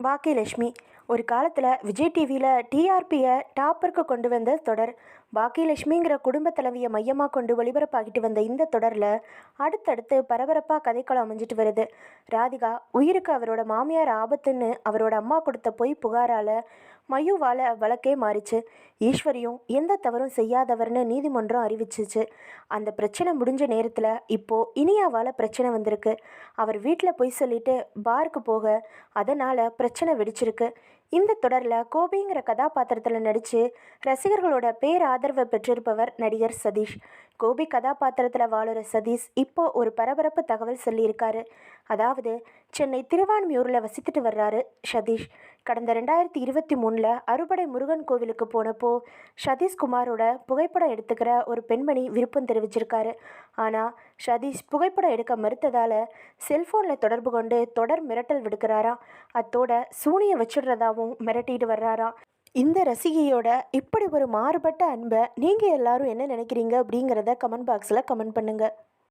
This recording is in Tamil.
பாக்கியலட்சுமி ஒரு காலத்தில் விஜய் டிவியில் டிஆர்பியை டாப்பருக்கு கொண்டு வந்த தொடர் பாக்கியலட்சுமிங்கிற குடும்ப தலைவியை மையமாக கொண்டு ஒளிபரப்பாகிட்டு வந்த இந்த தொடரில் அடுத்தடுத்து பரபரப்பாக கதைக்களம் அமைஞ்சிட்டு வருது. ராதிகா உயிருக்கு அவரோட மாமியார் ஆபத்துன்னு அவரோட அம்மா கொடுத்த பொய் புகாரால் மயுவால் வழக்கே மாறிச்சு. ஈஸ்வரியும் எந்த தவறும் செய்யாதவர்னு நீதிமன்றம் அறிவிச்சிச்சு. அந்த பிரச்சனை முடிஞ்ச நேரத்தில் இப்போது இனியாவால் பிரச்சனை வந்திருக்கு. அவர் வீட்டில் போய் சொல்லிட்டு பாருக்கு போக அதனால் பிரச்சனை வெடிச்சிருக்கு. இந்த தொடரில் கோபிங்கிற கதாபாத்திரத்தில் நடித்து ரசிகர்களோட பேராதரவை பெற்றிருப்பவர் நடிகர் சதீஷ். கோபி கதாபாத்திரத்தில் வாழுற சதீஷ் இப்போ ஒரு பரபரப்பு தகவல் சொல்லியிருக்காரு. அதாவது சென்னை திருவான்மியூரில் வசித்துட்டு வர்றாரு சதீஷ். கடந்த ரெண்டாயிரத்தி இருபத்தி மூணில் அறுபடை முருகன் கோவிலுக்கு போனப்போ சதீஷ்குமாரோட புகைப்படம் எடுத்துக்கிற ஒரு பெண்மணி விருப்பம் தெரிவிச்சிருக்காரு. ஆனால் சதீஷ் புகைப்படம் எடுக்க மறுத்ததால் செல்ஃபோனில் தொடர்பு கொண்டு தொடர் மிரட்டல் விடுக்கிறாராம். அத்தோட சூனியை வச்சிடுறதாவும் மிரட்டிட்டு வர்றாராம். இந்த ரசிகையோட இப்படி ஒரு மாறுபட்ட அன்பை நீங்கள் எல்லாரும் என்ன நினைக்கிறீங்க அப்படிங்கிறத கமெண்ட் பாக்ஸில் கமெண்ட் பண்ணுங்கள்